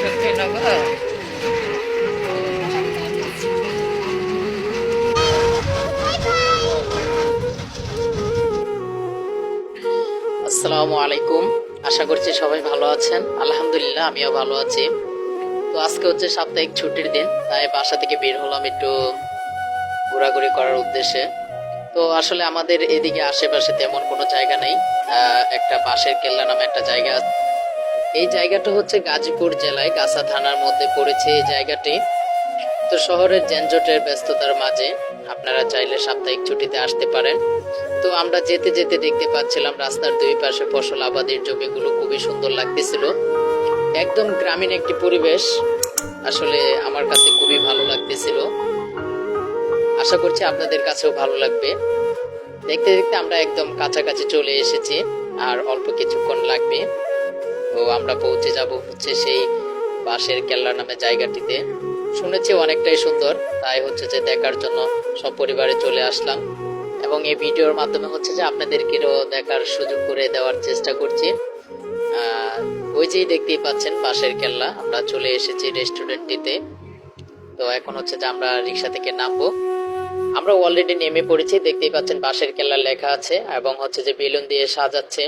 শক্তিনগর আসসালামু আলাইকুম। আশা করছি সবাই ভালো আছেন। আলহামদুলিল্লাহ, আমিও ভালো আছি। তো আজকে হচ্ছে সাপ্তাহিক ছুটির দিন, তাই বাসা থেকে বের হলাম একটু ঘোরাঘুরি করার উদ্দেশ্যে। তো আসলে আমাদের এদিকে আশেপাশে তেমন কোনো জায়গা নেই। একটা বাঁশের কেল্লা নামে একটা জায়গা। এই জায়গাটা হচ্ছে গাজীপুর জেলায়। গাছা থানার মধ্যে পড়েছে এই জায়গাটি। তো শহরের যানজটের ব্যস্ততার মাঝে আপনারা চাইলে সাপ্তাহিক ছুটিতে আসতে পারেন। তো আমরা যেতে যেতে দেখতে পাচ্ছিলাম রাস্তার দুই পাশে ফসল আবাদের জমিগুলো খুবই সুন্দর লাগতেছিল। একদম গ্রামীণ একটি পরিবেশ। আসলে আমার কাছে খুবই ভালো লাগতেছিল। আশা করছি আপনাদের কাছেও ভালো লাগবে। দেখতে দেখতে আমরা একদম কাছাকাছি চলে এসেছি, আর অল্প কিছুক্ষণ লাগবে। তো আমরা পৌঁছে যাব হচ্ছে সেই বাঁশের কেল্লা নামে জায়গাটিতে। শুনেছি অনেকটাই সুন্দর, তাই হচ্ছে যে দেখার জন্য সব পরিবারে চলে আসলাম। এবং এই ভিডিওর মাধ্যমে হচ্ছে যে আপনাদেরকেও দেখার সুযোগ করে দেওয়ার চেষ্টা করছি। ওই যেই দেখতেই পাচ্ছেন বাঁশের কেল্লা, আমরা চলে এসেছি রেস্টুরেন্টটিতে তো এখন হচ্ছে যে আমরা রিক্সা থেকে নামবো। আমরা অলরেডি নেমে পড়েছি, দেখতেই পাচ্ছেন বাঁশের কেল্লা লেখা আছে এবং হচ্ছে যে বেলুন দিয়ে সাজাচ্ছে।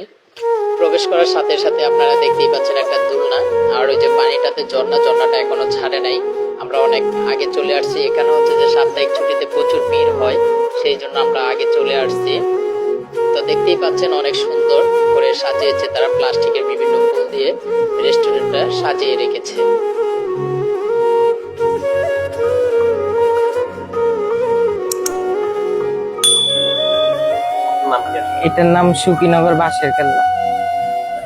প্রবেশ করার সাথে সাথে আপনারা দেখতেই পাচ্ছেন একটা দোলনা, আর ওই যে পানিটাতে ঝর্ণা, ঝর্ণাটা এখনও ছাড়ে নাই। আমরা অনেক আগে চলে আসছি, এখানে হচ্ছে যে সাপ্তাহিক ছুটিতে প্রচুর ভিড় হয়, সেই জন্য আমরা আগে চলে আসছি। তো দেখতেই পাচ্ছেন অনেক সুন্দর করে সাজিয়েছে তারা প্লাস্টিকের বিভিন্ন ফুল দিয়ে রেস্টুরেন্টটা সাজিয়ে রেখেছে। এটার নাম সুকিনগর বাঁশের কেল্লা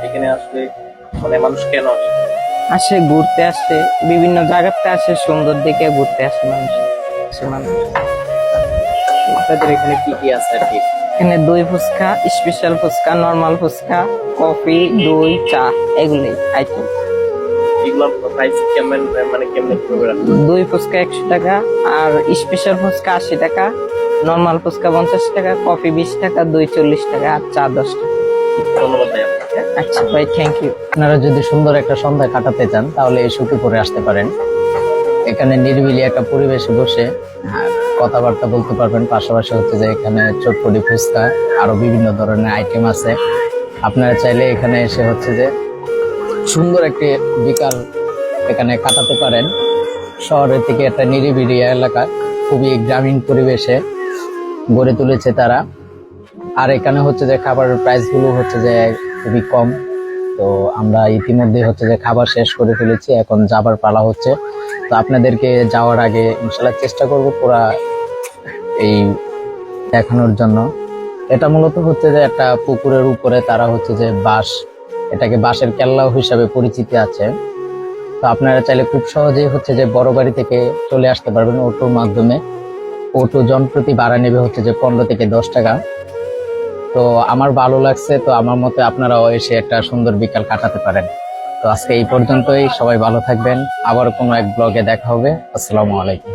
এখানে আসলে মানে মানুষ কেন আসে? আসে ঘুরতে আসে বিভিন্ন জায়গাতে আসে সুন্দর দেখে ঘুরতে আসে মানুষ আসে মানুষ। আপনাদের এখানে কি কি আছে আর কি? এখানে দই fuchka special fuchka normal fuchka coffee দই চা এগুলি আইটেম মানে দই ফুচকা একশো টাকা আর স্পেশাল ফুচকা আশি টাকা নর্মাল ফুচকা পঞ্চাশ টাকা কফি বিশ টাকা দই চল্লিশ টাকা আর চা দশ টাকা। আচ্ছা ভাই থ্যাংক ইউ আপনারা যদি সুন্দর একটা সন্ধ্যা কাটাতে চান তাহলে এই সুখীপুরে আসতে পারেন। এখানে নিরিবিলি একটা পরিবেশে বসে কথাবার্তা বলতে পারবেন। পাশাপাশি হচ্ছে যে এখানে চটপটি ফুচকা আরও বিভিন্ন ধরনের আইটেম আছে। আপনারা চাইলে এখানে এসে হচ্ছে যে সুন্দর একটি বিকাল এখানে কাটাতে পারেন। শহরের থেকে একটা নিরিবিলি এলাকা খুবই গ্রামীণ পরিবেশে। গড়ে তুলেছে তারা। আর এখানে হচ্ছে যে খাবারের প্রাইসগুলো হচ্ছে যে খুবই কম। তো আমরা ইতিমধ্যে হচ্ছে যে খাবার শেষ করে ফেলেছি, এখন যাবার পালা হচ্ছে। তো আপনাদেরকে যাওয়ার আগে ইনশাল্লাহ চেষ্টা করব পুরা এই দেখানোর জন্য। এটা মূলত হচ্ছে যে একটা পুকুরের উপরে তারা হচ্ছে যে বাঁশ, এটাকে বাঁশের কেল্লাও হিসাবে পরিচিতি আছে। তো আপনারা চাইলে খুব সহজেই হচ্ছে যে বড় বাড়ি থেকে চলে আসতে পারবেন অটোর মাধ্যমে। অটো জনপ্রতি ভাড়া নেবে হচ্ছে যে পনেরো থেকে দশ টাকা। তো আমার ভালো লাগছে, তো আমার মতে আপনারাও এসে একটা সুন্দর বিকাল কাটাতে পারেন। তো আজকে এই পর্যন্তই, সবাই ভালো থাকবেন। আবার কোনো এক ব্লগে দেখা হবে। আসসালামু আলাইকুম।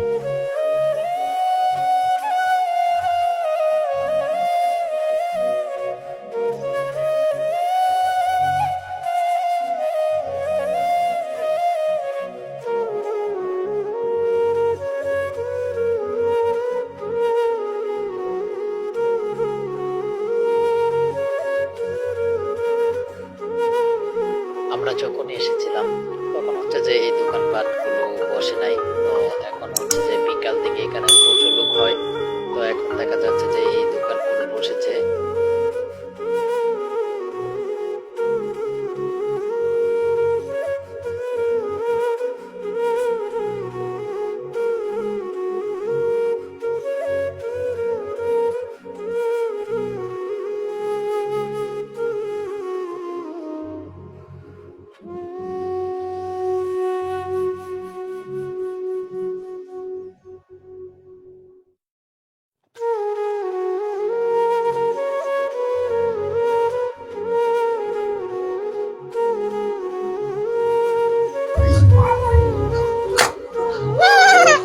আমরা যখন এসেছিলাম। তখন হচ্ছে যে এই দোকানপাটগুলো বসে নাই। তো এখন হচ্ছে যে বিকাল থেকে এখানে প্রচুর লোক হয়। তো এখন দেখা যাচ্ছে যে এই দোকানগুলো বসেছে।